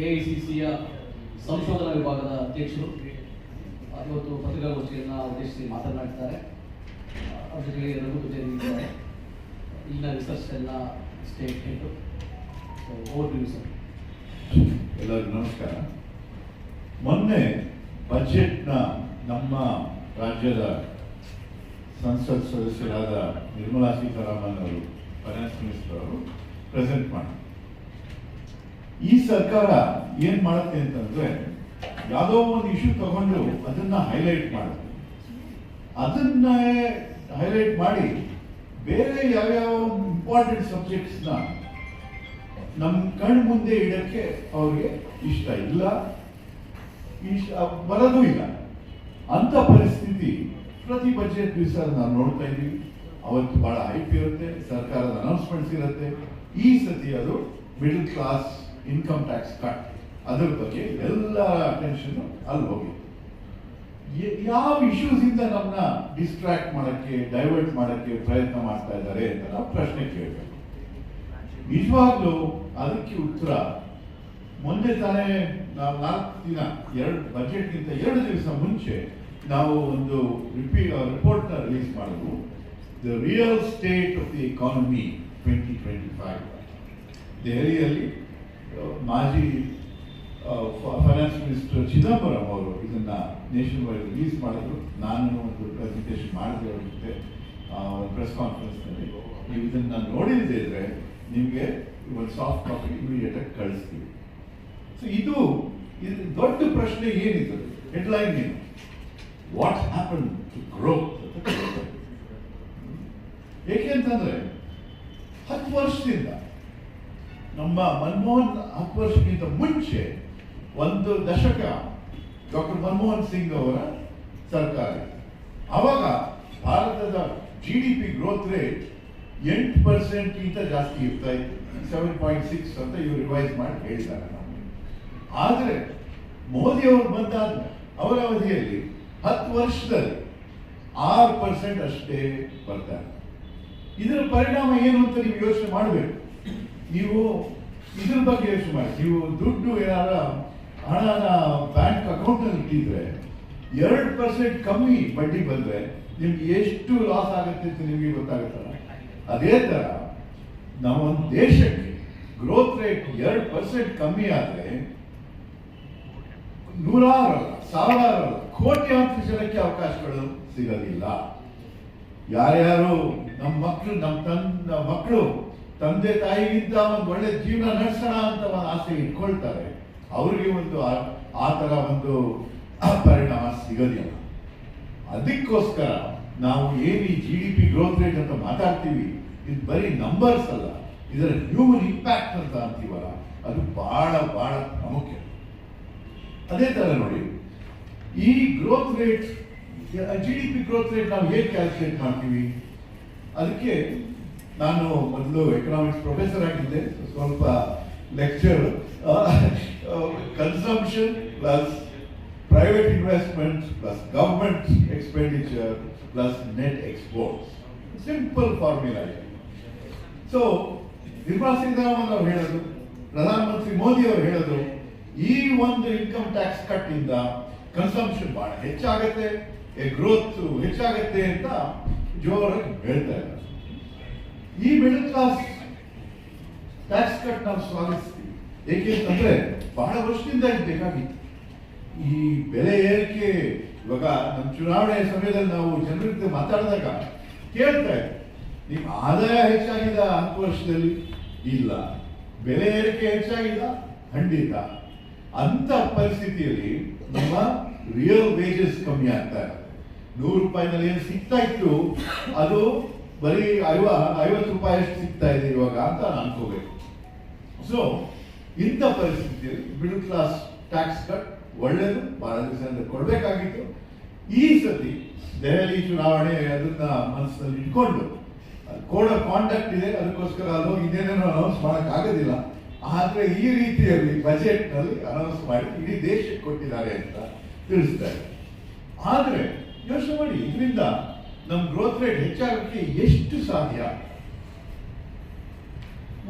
A I C ಸಂಶೋಧನಾ ವಿಭಾಗದ ಅಧ್ಯಕ್ಷರು ಇವತ್ತು ಪತ್ರಿಕಾಗೋಷ್ಠಿಯನ್ನು ಉದ್ದೇಶಿಸಿ ಮಾತನಾಡ್ತಾರೆ. ಅವ್ರ ಜೊತೆಗೆ ರಘು ಇದ್ದಾರೆ. ಇಲ್ಲಿನ ರಿಸರ್ಚ್ ಎಲ್ಲ ಸ್ಟೇಟ್ ಹೆಡ್ ಸೊ ಎಲ್ಲರಿಗೂ ನಮಸ್ಕಾರ. ಮೊನ್ನೆ ಬಜೆಟ್ನ ನಮ್ಮ ರಾಜ್ಯದ ಸಂಸತ್ ಸದಸ್ಯರಾದ ನಿರ್ಮಲಾ ಸೀತಾರಾಮನ್ ಅವರು ಫೈನಾನ್ಸ್ ಮಿನಿಸ್ಟರ್ ಅವರು ಪ್ರೆಸೆಂಟ್ ಮಾಡಿ ಈ ಸರ್ಕಾರ ಏನ್ ಮಾಡುತ್ತೆ ಅಂತಂದ್ರೆ ಯಾವುದೋ ಒಂದು ಇಶ್ಯೂ ತಗೊಂಡು ಅದನ್ನ ಹೈಲೈಟ್ ಮಾಡುತ್ತೆ. ಅದನ್ನ ಹೈಲೈಟ್ ಮಾಡಿ ಬೇರೆ ಯಾವ್ಯಾವ ಇಂಪಾರ್ಟೆಂಟ್ ಸಬ್ಜೆಕ್ಟ್ಸ್ನ ನಮ್ಮ ಕಣ್ ಮುಂದೆ ಇಡಕ್ಕೆ ಅವ್ರಿಗೆ ಇಷ್ಟ ಇಲ್ಲ. ಇಷ್ಟ ಬರೋದು ಇಲ್ಲ. ಅಂತ ಪರಿಸ್ಥಿತಿ ಪ್ರತಿ ಬಜೆಟ್ ದಿವಸ ನಾವು ನೋಡ್ತಾ ಇದ್ದೀವಿ. ಅವತ್ತು ಬಹಳ ಹೈಪ್ ಇರುತ್ತೆ, ಸರ್ಕಾರದ ಅನೌನ್ಸ್ಮೆಂಟ್ಸ್ ಇರುತ್ತೆ. ಈ ಸತಿ ಅದು middle class income tax cut ಅದ್ರ ಬಗ್ಗೆ ಎಲ್ಲ ಅಟೆನ್ಷನ್ ಅಲ್ಲಿ ಯ- ಯಾವ ಇಶ್ಯೂಸ್ ಇಂದ ನಮ್ಮನ್ನ ಡಿಸ್ಟ್ರಾಕ್ಟ್ ಮಾಡಕ್ಕೆ ಡೈವರ್ಟ್ ಮಾಡಕ್ಕೆ ಪ್ರಯತ್ನ ಮಾಡ್ತಾ ಇದ್ದಾರೆ ಅಂತ ನಾವು ಪ್ರಶ್ನೆ ಕೇಳಬೇಕು. ನಿಜವಾಗ್ಲೂ ಅದಕ್ಕೆ ಉತ್ತರ, ಮೊನ್ನೆ ತಾನೇ ನಾವು ನಾಲ್ಕು ದಿನ, ಎರಡು ಬಜೆಟ್ಗಿಂತ ಎರಡು ದಿವಸ ಮುಂಚೆ ನಾವು ಒಂದು ರಿಪೀ ರಿಪೋರ್ಟ್ನ ರಿಲೀಸ್ ಮಾಡಿದ್ವು. The real state of the economy twenty twenty five ದೆಹಲಿಯಲ್ಲಿ ಮಾಜಿ ಫೈನಾನ್ಸ್ ಮಿನಿಸ್ಟರ್ ಚಿದಂಬರಂ ಅವರು ಇದನ್ನ ನೇಷನ್ ವೈಡ್ ರಿಲೀಸ್ ಮಾಡಿದ್ರು. ನಾನು ಒಂದು ಪ್ರೆಸೆಂಟೇಷನ್ ಮಾಡಿದೆ ಅವ್ರ ಜೊತೆ ಪ್ರೆಸ್ ಕಾನ್ಫರೆನ್ಸ್ನಲ್ಲಿ ನೀವು ಇದನ್ನ ನೋಡಿಲ್ಲದೆ ಇದ್ರೆ ನಿಮಗೆ ಒಂದು ಸಾಫ್ಟ್ ಕಾಪಿ ಇಮಿಡಿಯೇಟ್ ಆಗಿ ಕಳಿಸ್ತೀವಿ. ಸೊ ಇದು ಇದು ದೊಡ್ಡ ಪ್ರಶ್ನೆ ಏನಿದೆ ಹೆಡ್ಲೈನ್ ಏನು? ವಾಟ್ ಹ್ಯಾಪನ್ ಟು ಗ್ರೋತ್ ಏಕೆ ಅಂತಂದ್ರೆ ಹತ್ತು ವರ್ಷದಿಂದ ನಮ್ಮ ಮನಮೋಹನ್ ಹತ್ತು ವರ್ಷಕ್ಕಿಂತ ಮುಂಚೆ ಒಂದು ದಶಕ ಡಾಕ್ಟರ್ ಮನಮೋಹನ್ ಸಿಂಗ್ ಅವರ ಸರ್ಕಾರ. ಅವಾಗ ಭಾರತದ G D P growth rate ಎಂಟು ಪರ್ಸೆಂಟ್ ಗಿಂತ ಜಾಸ್ತಿ ಇರ್ತಾ ಇತ್ತು. ಸೆವೆನ್ ಪಾಯಿಂಟ್ ಸಿಕ್ಸ್ ಅಂತ ಇವರು ರಿವೈಸ್ ಮಾಡಿ ಹೇಳ್ತಾರೆ ನಮಗೆ. ಆದರೆ ಮೋದಿ ಅವರು ಬಂದಾಗ ಅವರ ಅವಧಿಯಲ್ಲಿ ಹತ್ತು ವರ್ಷದಲ್ಲಿ ಆರು ಪರ್ಸೆಂಟ್ ಅಷ್ಟೇ ಬರ್ತಾರೆ ಇದರ ಪರಿಣಾಮ ಏನು ಅಂತ ನೀವು ಯೋಚನೆ ಮಾಡಬೇಕು? ನೀವು ಇದ್ರ ಬಗ್ಗೆ ಯೋಚನೆ ಮಾಡಿ ನೀವು ದುಡ್ಡು ಏನಾರ ಹಣನ ಬ್ಯಾಂಕ್ ಅಕೌಂಟಲ್ಲಿ ಇಟ್ಟಿದ್ರೆ ಎರಡು ಪರ್ಸೆಂಟ್ ಕಮ್ಮಿ ಬಡ್ಡಿ ಬಂದ್ರೆ ನಿಮ್ಗೆ ಎಷ್ಟು ಲಾಸ್ ಆಗುತ್ತೆ ಅಂತ ನಿಮಗೆ ಗೊತ್ತಾಗುತ್ತಲ್ಲ? ಅದೇ ತರ ಒಂದು ದೇಶಕ್ಕೆ ಗ್ರೋತ್ ರೇಟ್ ಎರಡು ಪರ್ಸೆಂಟ್ ಕಮ್ಮಿ ಆದ್ರೆ ನೂರಾರು, ಸಾವಿರಾರು ಕೋಟಿ ಕೋಟ್ಯಾಂತರ ಜನಕ್ಕೆ ಅವಕಾಶಗಳು ಸಿಗೋದಿಲ್ಲ. ಯಾರ್ಯಾರು ನಮ್ಮ ಮಕ್ಕಳು ನಮ್ಮ ತನ್ನ ಮಕ್ಕಳು ತಂದೆ ತಾಯಿಗಿಂತ ಒಂದು ಒಳ್ಳೆ ಜೀವನ ನಡೆಸೋಣ ಅಂತ ಒಂದು ಆಸೆ ಇಟ್ಕೊಳ್ತಾರೆ, ಅವರಿಗೆ ಒಂದು ಆ- ತರ ಒಂದು ಪರಿಣಾಮ ಸಿಗೋದಿಲ್ಲ. ಅದಕ್ಕೋಸ್ಕರ ನಾವು ಏನು ಈ G D P growth rate ಅಂತ ಮಾತಾಡ್ತೀವಿ, ಇದು ಬರೀ ನಂಬರ್ಸ್ ಅಲ್ಲ, ಇದರ ಹ್ಯೂಮನ್ ಇಂಪ್ಯಾಕ್ಟ್ ಅಂತ ಅಂತೀವಲ್ಲ, ಅದು ಬಹಳ ಬಹಳ ಪ್ರಾಮುಖ್ಯ. ಅದೇ ತರ ನೋಡಿ, ಈ growth rate G D P growth rate ನಾವು ಹೇಗೆ ಕ್ಯಾಲ್ಕುಲೇಟ್ ಮಾಡ್ತೀವಿ? ಅದಕ್ಕೆ ನಾನು ಮೊದಲು ಎಕನಾಮಿಕ್ಸ್ ಪ್ರೊಫೆಸರ್ ಆಗಿದ್ದೆ. ಸ್ವಲ್ಪ lecture consumption plus private investment plus government expenditure plus net exports simple formula ಇದೆ. ಸೊ ನಿರ್ಮಲಾ ಸೀತಾರಾಮನ್ ಅವರು ಹೇಳೋದು ಪ್ರಧಾನಮಂತ್ರಿ ಮೋದಿ ಅವರು ಹೇಳೋದು, ಈ ಒಂದು ಇನ್ಕಮ್ ಟ್ಯಾಕ್ಸ್ ಕಟ್ ಇಂದ ಕನ್ಸಂಪ್ಷನ್ ಬಹಳ ಹೆಚ್ಚಾಗತ್ತೆ ಗ್ರೋತ್ ಹೆಚ್ಚಾಗುತ್ತೆ ಅಂತ ಜೋರಾಗಿ ಹೇಳ್ತಾ ಇದ್ದಾರೆ. ಈ ಮಿಡಲ್ ಕ್ಲಾಸ್ ಟ್ಯಾಕ್ಸ್ ಕಟ್ ನಾವು ಸ್ವಾಗತಿಸ್ತೀವಿ. ಏಕೆ ಅಂತಂದ್ರೆ ಬಹಳ ವರ್ಷದಿಂದ ಇದು ಬೇಕಾಗಿತ್ತು. ಈ ಬೆಲೆ ಏರಿಕೆ, ಇವಾಗ ನಮ್ಮ ಚುನಾವಣೆ ಸಮಯದಲ್ಲಿ ನಾವು ಜನರ ಜೊತೆ ಮಾತಾಡಿದಾಗ ಕೇಳ್ತಾ ಇದ್ದೆ, ನಿಮ್ಮ ಆದಾಯ ಹೆಚ್ಚಾಗಿದ ಹತ್ತು ವರ್ಷದಲ್ಲಿ. ಇಲ್ಲ. ಬೆಲೆ ಏರಿಕೆ ಹೆಚ್ಚಾಗಿಲ್ಲ ಖಂಡಿತ. ಅಂತ ಪರಿಸ್ಥಿತಿಯಲ್ಲಿ ನಿಮ್ಮ ರಿಯಲ್ ವೇಜಸ್ ಕಮ್ಮಿ ಆಗ್ತಾ ಇದೆ. ನೂರು ರೂಪಾಯಿನಲ್ಲಿ ಏನು ಸಿಗ್ತಾ ಇತ್ತು? ಅದು ಬರೀ ಐವ ಐವತ್ತು ರೂಪಾಯಿ ಎಷ್ಟು ಸಿಗ್ತಾ ಇದೆ ಇವಾಗ ಅಂತ ಅನ್ಕೋಬೇಕು. ಸೊ ಇಂಥ ಪರಿಸ್ಥಿತಿಯಲ್ಲಿ ಮಿಡಲ್ ಕ್ಲಾಸ್ ಟ್ಯಾಕ್ಸ್ ಕಟ್ ಒಳ್ಳೇದು, ಬಹಳ ದಿವಸ ಕೊಡಬೇಕಾಗಿತ್ತು. ಈ ಸತಿ ದೆಹಲಿ ಚುನಾವಣೆ ಅದನ್ನ ಮನಸ್ಸಲ್ಲಿ ಇಟ್ಕೊಂಡು ಕೋಡ್ ಆಫ್ ಕಾಂಟ್ಯಾಕ್ಟ್ ಇದೆ, ಅದಕ್ಕೋಸ್ಕರ ಅದು ಇನ್ನೇನೇನೋ ಅನೌನ್ಸ್ ಮಾಡಕ್ ಆಗೋದಿಲ್ಲ ಆದ್ರೆ ಈ ರೀತಿಯಲ್ಲಿ ಬಜೆಟ್ನಲ್ಲಿ ಅನೌನ್ಸ್ ಮಾಡಿ ಇಡೀ ದೇಶಕ್ಕೆ ಕೊಟ್ಟಿದ್ದಾರೆ ಅಂತ ತಿಳಿಸ್ತಾರೆ ಆದರೆ ಯೋಚನೆ ಮಾಡಿ, ಇದರಿಂದ ನಮ್ಮ ಗ್ರೋತ್ ರೇಟ್ ಹೆಚ್ಚಾಗಕ್ಕೆ ಎಷ್ಟು ಸಾಧ್ಯ?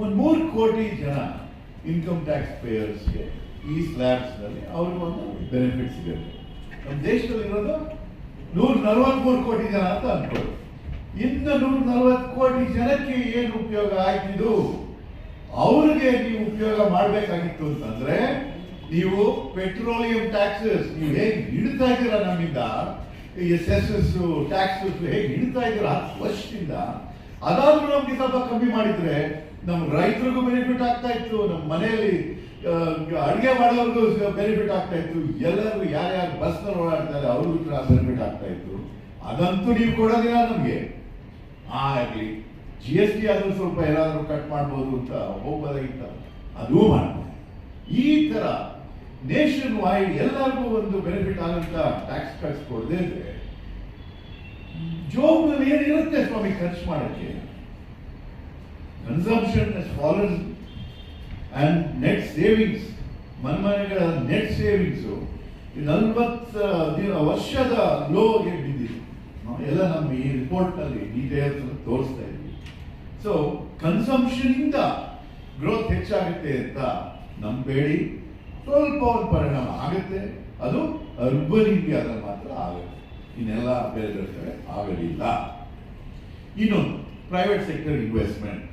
ಒಂದು ಮೂರು ಕೋಟಿ ಜನ ಇನ್ಕಮ್ ಟ್ಯಾಕ್ಸ್ ಪೇಯರ್ಸ್ಗೆ ಈ ಸ್ಲ್ಯಾಬ್ಸ್ನಲ್ಲಿ ಅವ್ರಿಗೆ ಒಂದು ಬೆನಿಫಿಟ್ ಸಿಗುತ್ತೆ ನಮ್ಮ ದೇಶದಲ್ಲಿ ಇರೋದು ನೂರ ನಲವತ್ಮೂರು ಕೋಟಿ ಜನ ಅಂತ ಅನ್ಕೊಳ್ಳಿ. ಇನ್ನು ನೂರ ನಲವತ್ತು ಕೋಟಿ ಜನಕ್ಕೆ ಏನು ಉಪಯೋಗ ಆಯ್ತಿದ್ದು ಅವ್ರಿಗೆ ನೀವು ಉಪಯೋಗ ಮಾಡಬೇಕಾಗಿತ್ತು ಅಂತಂದ್ರೆ, ನೀವು ಪೆಟ್ರೋಲಿಯಂ ಟ್ಯಾಕ್ಸಸ್ ನೀವು ಹೇಗೆ ಹಿಡಿತಾ ಇದ್ದೀರಾ ನಮ್ಮಿಂದ? ಸೆಸಸ್ ಟ್ಯಾಕ್ಸಸ್ ಹೇಗೆ ಹಿಡಿತಾ ಇದ್ದೀರಾ ಹತ್ತು ವರ್ಷದಿಂದ ಅದಾದ್ರೂ ನಮ್ಗೆ ಸ್ವಲ್ಪ ಕಮ್ಮಿ ಮಾಡಿದ್ರೆ ನಮ್ಮ ರೈತರಿಗೂ ಬೆನಿಫಿಟ್ ಆಗ್ತಾ ಇತ್ತು ನಮ್ಮ ಮನೆಯಲ್ಲಿ ಅಡುಗೆ ಮಾಡೋರ್ಗೂ ಬೆನಿಫಿಟ್ ಆಗ್ತಾ ಇತ್ತು ಎಲ್ಲರಿಗೂ ಯಾರ್ಯಾರು ಬಸ್ನಲ್ಲಿ ಓಡಾಡ್ತಾರೆ ಅವ್ರಿಗೂ ಕೂಡ ಬೆನಿಫಿಟ್ ಆಗ್ತಾ ಇತ್ತು. ಅದಂತೂ ನೀವು ಕೊಡೋದಿಲ್ಲ ನಮಗೆ. ಆಗ್ಲಿ ಜಿ ಎಸ್ ಟಿ ಆದರೂ ಸ್ವಲ್ಪ ಏನಾದರೂ ಕಟ್ ಮಾಡ್ಬೋದು ಅಂತ ಹೋಗ್ಬೋದಾಗಿತ್ತ ಅದೂ ಮಾಡ್ತಾರೆ ಈ ತರ ನೇಷನ್ ವೈಡ್ ಎಲ್ಲರಿಗೂ ಒಂದು ಬೆನಿಫಿಟ್ ಆಗಂತ ಟ್ಯಾಕ್ಸ್ ಕಟ್ಸ್ ಕೊಡದೇ ಇದ್ರೆ ಜೋಬ್ನಲ್ಲಿ ಏನಿರುತ್ತೆ ಸ್ವಾಮಿ? ಖರ್ಚು ಮಾಡಕ್ಕೆ. Consumption fallen and net savings ಮನ್ಮನೆಗಳ net savings ನಲ್ವತ್ತು ದಿನ ವರ್ಷದ ಲೋ ಬಿದ್ದಿದೆ. ಎಲ್ಲ ನಮ್ಮ ಈ ರಿಪೋರ್ಟ್ನಲ್ಲಿ ಡೀಟೇಲ್ಸ್ ತೋರಿಸ್ತಾ ಇದ್ವಿ ಸೊ ಕನ್ಸಂಪ್ಷನಿಂದ ಗ್ರೋತ್ ಹೆಚ್ಚಾಗುತ್ತೆ ಅಂತ ನಂಬೇಡಿ ಸ್ವಲ್ಪ ಒಂದು ಪರಿಣಾಮ ಆಗುತ್ತೆ. ಅದು ಅರ್ಬನ್ ಇಂಡಿಯಾದಲ್ಲಿ ಮಾತ್ರ ಆಗುತ್ತೆ. ಇನ್ನೆಲ್ಲ ಬೇರೆ ಬೇರೆ ಕಡೆ ಆಗಲಿಲ್ಲ. ಇನ್ನೊಂದು ಪ್ರೈವೇಟ್ ಸೆಕ್ಟರ್ ಇನ್ವೆಸ್ಟ್ಮೆಂಟ್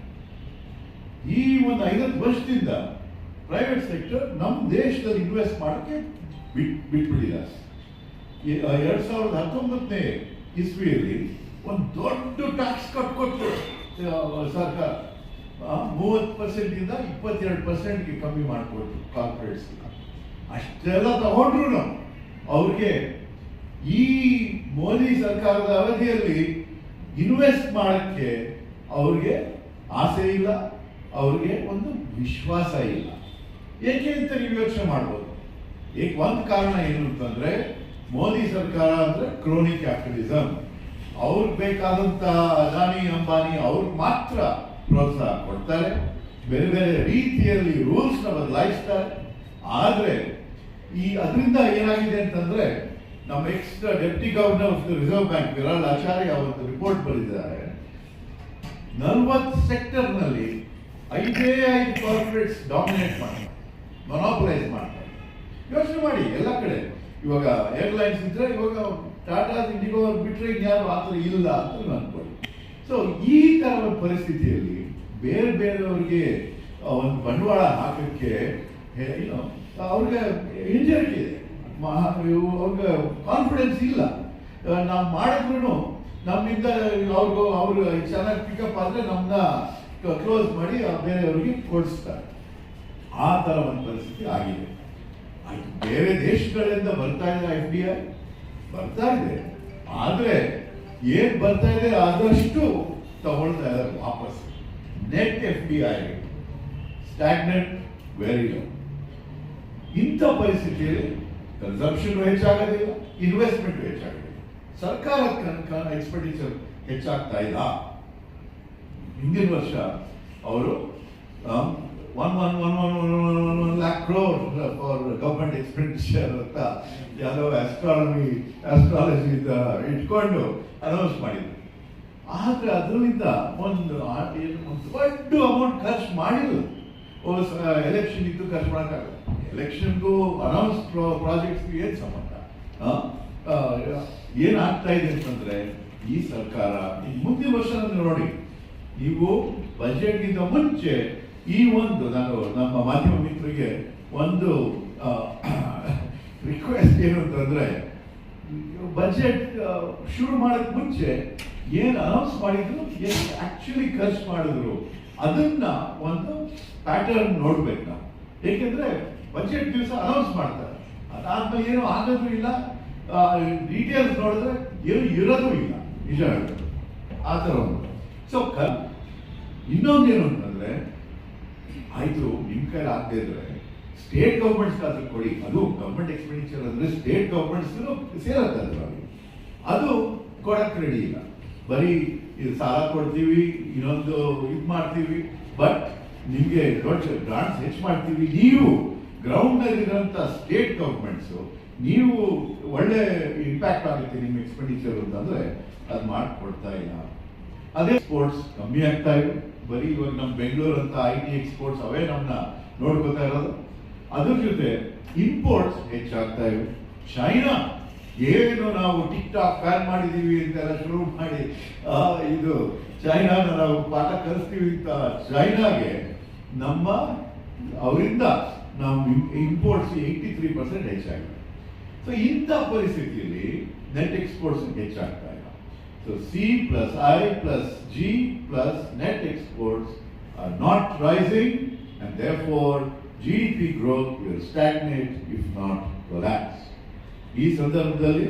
ಈ ಒಂದು ಐವತ್ತು ವರ್ಷದಿಂದ ಪ್ರೈವೇಟ್ ಸೆಕ್ಟರ್ ನಮ್ಮ ದೇಶದಲ್ಲಿ ಇನ್ವೆಸ್ಟ್ ಮಾಡೋಕ್ಕೆ ಬಿಟ್ ಆ, ಎರಡ್ ಸಾವಿರದ ಹತ್ತೊಂಬತ್ತನೇ ಇಸ್ವಿಯಲ್ಲಿ ಒಂದು ದೊಡ್ಡ ಟ್ಯಾಕ್ಸ್ ಕಟ್ ಕೊಟ್ಟು ಸರ್ಕಾರ. ಮೂವತ್ತು ಪರ್ಸೆಂಟಿಂದ ಇಪ್ಪತ್ತೆರಡು ಪರ್ಸೆಂಟ್ಗೆ ಕಮ್ಮಿ ಮಾಡಿಕೊಟ್ರು ಕಾರ್ಪೊರೇಟ್ಸ್ ಅಷ್ಟೆಲ್ಲ ತಗೊಂಡ್ರು ಅವ್ರಿಗೆ ಈ ಮೋದಿ ಸರ್ಕಾರದ ಅವಧಿಯಲ್ಲಿ ಇನ್ವೆಸ್ಟ್ ಮಾಡಕ್ಕೆ ಅವ್ರಿಗೆ ಆಸೆ ಇಲ್ಲ, ಅವ್ರಿಗೆ ಒಂದು ವಿಶ್ವಾಸ ಇಲ್ಲ. ಏಕೆ ಅಂತ ನೀವು ಯೋಚನೆ ಮಾಡ್ಬೋದು? ಏಕ್ ಒಂದು ಕಾರಣ ಏನು ಅಂತಂದ್ರೆ, ಮೋದಿ ಸರ್ಕಾರ ಅಂದ್ರೆ ಕ್ರೋನಿ ಕ್ಯಾಪಿಟಲಿಸಮ್ ಅವ್ರಿಗೆ ಬೇಕಾದಂತ ಅದಾನಿ, ಅಂಬಾನಿ ಅವ್ರಿಗೆ ಮಾತ್ರ ಪ್ರೋತ್ಸಾಹ ಕೊಡ್ತಾರೆ. ಬೇರೆ ಬೇರೆ ರೀತಿಯಲ್ಲಿ ರೂಲ್ಸ್ನ ಬದಲಾಯಿಸ್ತಾರೆ. ಆದ್ರೆ ಈ ಅದರಿಂದ ಏನಾಗಿದೆ ಅಂತಂದ್ರೆ ನಮ್ಮ ex deputy governor reserve bank Viral Acharya ಒಂದು ರಿಪೋರ್ಟ್ ಬರೆದಿದ್ದಾರೆ. ನಲ್ವತ್ತು ಸೆಕ್ಟರ್ನಲ್ಲಿ ಐದೇ ಐದು ಕಾರ್ಪೊರೇಟ್ಸ್ ಡಾಮಿನೇಟ್ ಮಾಡ್ತಾರೆ ಮೊನಾಪಲೈಸ್ ಮಾಡ್ತಾರೆ. ಯೋಚನೆ ಮಾಡಿ, ಎಲ್ಲ ಕಡೆ. ಇವಾಗ ಏರ್ಲೈನ್ಸ್ ಇದ್ರೆ ಇವಾಗ ಟಾಟಾ ಇಂಡಿಗೋ ಬಿಟ್ಟರೆ ಇನ್ಯಾರು ಆ ಥರ ಇಲ್ಲ ಅಂತ ಅನ್ಕೊಳ್ಳಿ ಸೊ ಈ ತರ ಪರಿಸ್ಥಿತಿಯಲ್ಲಿ ಬೇರೆ ಬೇರೆಯವ್ರಿಗೆ ಒಂದು ಬಂಡವಾಳ ಹಾಕಕ್ಕೆ ಏನು ಅವ್ರಿಗೆ ಹಿಂಜರಿಕೆ ಇದೆ. ಅವ್ರಿಗೆ ಕಾನ್ಫಿಡೆನ್ಸ್ ಇಲ್ಲ. ನಾವು ಮಾಡಿದ್ರು ನಮ್ಮಿಂದ ಅವ್ರಿಗೂ, ಅವರು ಚೆನ್ನಾಗಿ ಪಿಕಪ್ ಆದರೆ ನಮ್ಮನ್ನ ಕ್ಲೋಸ್ ಮಾಡಿ ಬೇರೆಯವ್ರಿಗೆ ಕೊಡಿಸ್ತಾರೆ. ಆ ಥರ ಒಂದು ಪರಿಸ್ಥಿತಿ ಆಗಿದೆ. ಬೇರೆ ದೇಶಗಳಿಂದ ಬರ್ತಾ ಇದೆ ಎಫ್ ಡಿ ಐ ಬರ್ತಾ ಇದೆ. ಆದರೆ ಏನು ಬರ್ತಾ ಇದೆ ಆದಷ್ಟು ತಗೊಳ್ತಾ ಇದ್ದಾರೆ ವಾಪಸ್. Net F D I stagnant very low ಇಂಥ ಪರಿಸ್ಥಿತಿಯಲ್ಲಿ ಕನ್ಸಂಪ್ಷನ್ ಹೆಚ್ಚಾಗೋದಿಲ್ಲ ಇನ್ವೆಸ್ಟ್ಮೆಂಟ್ ಹೆಚ್ಚಾಗೋದಿಲ್ಲ. ಸರ್ಕಾರ ಎಕ್ಸ್ಪೆಂಡಿಚರ್ ಹೆಚ್ಚಾಗ್ತಾ ಇಲ್ಲ. ಹಿಂದಿನ ವರ್ಷ ಅವರು one one one one one one lakh crore for government expenditure ಅಂತ ಯಾವುದೋ ಆಸ್ಟ್ರಾನಮಿ ಆಸ್ಟ್ರಾಲಜಿ ಇಟ್ಕೊಂಡು ಅನೌನ್ಸ್ ಮಾಡಿದ್ರು. ಆದರೆ ಅದರಿಂದ ಒಂದು ಒಂದು ದೊಡ್ಡ ಅಮೌಂಟ್ ಖರ್ಚು ಮಾಡಿಲ್ಲ. ಎಲೆಕ್ಷನ್ ಇದ್ದು ಖರ್ಚು ಮಾಡೋಕ್ಕಾಗಲ್ಲ. ಎಲೆಕ್ಷನ್ಗೂ ಅನೌನ್ಸ್ ಪ್ರಾಜೆಕ್ಟ್ಸ್ಗೂ ಏನು ಸಂಬಂಧ? ಏನಾಗ್ತಾ ಇದೆ ಅಂತಂದ್ರೆ, ಈ ಸರ್ಕಾರ ಮುಂದಿನ ವರ್ಷ ನೋಡಿ ನೀವು ಬಜೆಟ್ಗಿಂತ ಮುಂಚೆ ಈ ಒಂದು ನಾನು ನಮ್ಮ ಮಾಧ್ಯಮ ಮಿತ್ರರಿಗೆ ಒಂದು ರಿಕ್ವೆಸ್ಟ್ ಏನು ಅಂತಂದ್ರೆ ಬಜೆಟ್ ಶುರು ಮಾಡಕ್ ಮುಂಚೆ ಏನು ಅನೌನ್ಸ್ ಮಾಡಿದ್ರು, ಏನು ಆಕ್ಚುಲಿ ಖರ್ಚು ಮಾಡಿದ್ರು, ಅದನ್ನ ಒಂದು ಪ್ಯಾಟರ್ನ್ ನೋಡ್ಬೇಕು ನಾವು. ಏಕೆಂದ್ರೆ ಬಜೆಟ್ ದಿವಸ ಅನೌನ್ಸ್ ಮಾಡ್ತಾರೆ. ಅದಾದ್ಮೇಲೆ ಏನು ಆಗೋದು ಇಲ್ಲ. ಡೀಟೇಲ್ಸ್ ನೋಡಿದ್ರೆ ಏನು ಇರೋದು ಇಲ್ಲ. ನಿಜ ಆ ಥರ ಒಂದು ಸೊ ಕ ಇನ್ನೊಂದೇನು ಅಂತಂದ್ರೆ, ಆಯಿತು ನಿಮ್ಮ ಕೈಲಿ ಆಗದೆ ಇದ್ರೆ ಸ್ಟೇಟ್ ಗೌರ್ಮೆಂಟ್ಸ್ ಆದ್ರೂ ಕೊಡಿ. ಅದು ಗೌರ್ಮೆಂಟ್ ಎಕ್ಸ್ಪೆಂಡಿಚರ್ ಅಂದರೆ ಸ್ಟೇಟ್ ಗೌರ್ಮೆಂಟ್ಸ್ ಸೇರತ್ತೆ ಅದ್ರಲ್ಲಿ ಅದು ಕೊಡಕ್ಕೆ ರೆಡಿ ಇಲ್ಲ. ಬರೀ ಇದು ಸಾಲ ಕೊಡ್ತೀವಿ, ಇನ್ನೊಂದು ಇದು ಮಾಡ್ತೀವಿ ಬಟ್ ನಿಮಗೆ ದೊಡ್ಡ ಗ್ರಾಂಟ್ಸ್ ಹೆಚ್ಚು ಮಾಡ್ತೀವಿ ನೀವು. ಗ್ರೌಂಡ್ ನಲ್ಲಿರೋಂಥ ಸ್ಟೇಟ್ ಗೌರ್ಮೆಂಟ್ಸು ನೀವು ಒಳ್ಳೆ ಇಂಪ್ಯಾಕ್ಟ್ ಆಗುತ್ತೆ ನಿಮ್ಮ ಎಕ್ಸ್ಪೆಂಡಿಚರ್ ಅಂತಂದರೆ ಅದು ಮಾಡಿಕೊಡ್ತಾ ಇಲ್ಲ. ಅದೇ ಸ್ಪೋರ್ಟ್ಸ್ ಕಮ್ಮಿ ಆಗ್ತಾ ಇದೆ. ಬರೀ ಇವಾಗ ನಮ್ಮ ಬೆಂಗಳೂರು ಅಂತ ಐ ಟಿ ಎಕ್ಸ್ಪೋರ್ಟ್ಸ್ ಅವೇ ನಮ್ಮನ್ನ ನೋಡ್ಕೋತಾ ಇರೋದು. ಅದ್ರ ಜೊತೆ ಇಂಪೋರ್ಟ್ಸ್ ಹೆಚ್ಚಾಗ್ತಾ ಇವೆ ಚೈನಾ ಏನು ನಾವು ಟಿಕ್ ಟಾಕ್ ಬ್ಯಾನ್ ಮಾಡಿದೀವಿ ಅಂತೆಲ್ಲ ಶುರು ಮಾಡಿ ಇದು ಚೈನಾನ ನಾವು ಪಾಠ ಕಲಿಸ್ತೀವಿ ಅಂತ ಚೈನಾಗೆ ನಮ್ಮ, ಅವರಿಂದ ನಾವು ಇಂಪೋರ್ಟ್ಸ್ ಏಯ್ಟಿ ತ್ರೀ ಪರ್ಸೆಂಟ್ ಹೆಚ್ಚಾಗಿದೆ. ಸೊ ಇಂಥ ಪರಿಸ್ಥಿತಿಯಲ್ಲಿ ನೆಟ್ ಎಕ್ಸ್ಪೋರ್ಟ್ಸ್ ಹೆಚ್ಚಾಗ್ತಾ ಇಲ್ಲ so C plus I plus G plus net exports are not rising and therefore G growth will stagnate if not relax ಈ ಸಂದರ್ಭದಲ್ಲಿ